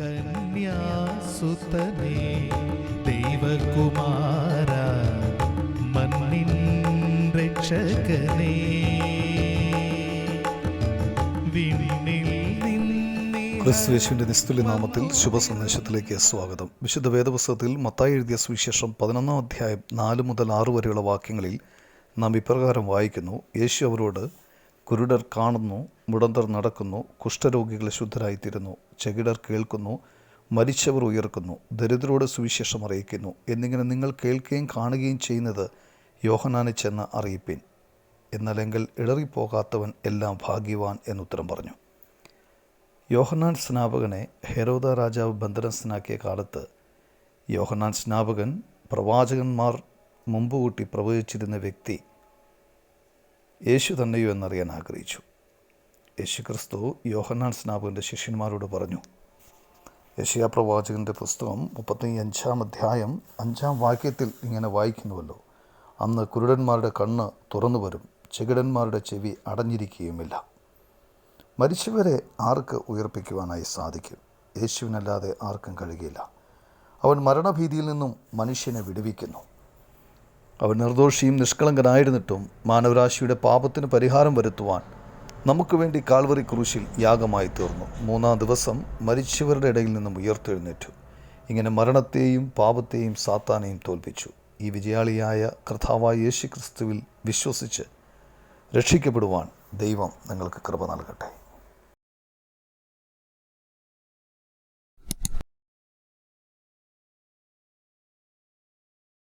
കന്യാസുതനേ ദൈവകുമാര മണ്ണിൻ രക്ഷകനേ. ക്രിസ്തുയേശുവിന്റെ നിസ്തുല്യ നാമത്തിൽ ശുഭ സന്ദേശത്തിലേക്ക് സ്വാഗതം. വിശുദ്ധ വേദപുസ്തകത്തിൽ മത്തായി എഴുതിയ സുവിശേഷം പതിനൊന്നാം അധ്യായം നാല് മുതൽ ആറ് വരെയുള്ള വാക്യങ്ങളിൽ നാം ഇപ്രകാരം വായിക്കുന്നു. യേശു അവരോട് കുരുടർ കാണുന്നു മുടന്തർ നടക്കുന്നു കുഷ്ഠരോഗികളെ ശുദ്ധരായിത്തീരുന്നു ചെകിടർ കേൾക്കുന്നു മരിച്ചവർ ഉയർക്കുന്നു ദരിദ്രരോട് സുവിശേഷം അറിയിക്കുന്നു. എന്നിങ്ങനെ നിങ്ങൾ കേൾക്കുകയും കാണുകയും ചെയ്യുന്നത് യോഹനാനെ ചെന്ന് അറിയിപ്പിൻ. എന്നല്ലെങ്കിൽ ഇടറിപ്പോകാത്തവൻ എല്ലാം ഭാഗ്യവാൻ എന്നുത്തരം പറഞ്ഞു. യോഹന്നാൻ സ്നാപകനെ ഹെരോദ രാജാവ് ബന്ധനസ്ഥനാക്കിയ കാലത്ത് യോഹന്നാൻ സ്നാപകൻ പ്രവാചകന്മാർ മുമ്പ് കൂട്ടി പ്രവചിച്ചിരുന്ന വ്യക്തി യേശു തന്നെയോ എന്നറിയാൻ ആഗ്രഹിച്ചു. യേശു ക്രിസ്തു യോഹന്നാൻ സ്നാപകന്റെ ശിഷ്യന്മാരോട് പറഞ്ഞു യശയാ പ്രവാചകന്റെ പുസ്തകം മുപ്പത്തി അഞ്ചാം അധ്യായം അഞ്ചാം വാക്യത്തിൽ ഇങ്ങനെ വായിക്കുന്നുവല്ലോ അന്ന് കുരുടന്മാരുടെ കണ്ണ് തുറന്നു വരും ചെകിടന്മാരുടെ ചെവി അടഞ്ഞിരിക്കുകയുമില്ല. മരിച്ചവരെ ആർക്ക് ഉയർപ്പിക്കുവാനായി സാധിക്കും? യേശുവിനല്ലാതെ ആർക്കും കഴിയില്ല അവൻ മരണഭീതിയിൽ നിന്നും മനുഷ്യനെ വിടുവിക്കുന്നു. അവൻ നിർദോഷിയും നിഷ്കളങ്കനായിരുന്നിട്ടും മാനവരാശിയുടെ പാപത്തിന് പരിഹാരം വരുത്തുവാൻ നമുക്ക് വേണ്ടി കാൽവറി ക്രൂശിൽ യാഗമായി തീർന്നു. മൂന്നാം ദിവസം മരിച്ചവരുടെ ഇടയിൽ നിന്നും ഉയർത്തെഴുന്നേറ്റു. ഇങ്ങനെ മരണത്തെയും പാപത്തെയും സാത്താനെയും തോൽപ്പിച്ചു. ഈ വിജയാളിയായ കർത്താവായ യേശു ക്രിസ്തുവിൽ വിശ്വസിച്ച് രക്ഷിക്കപ്പെടുവാൻ ദൈവം നിങ്ങൾക്ക് കൃപ നൽകട്ടെ.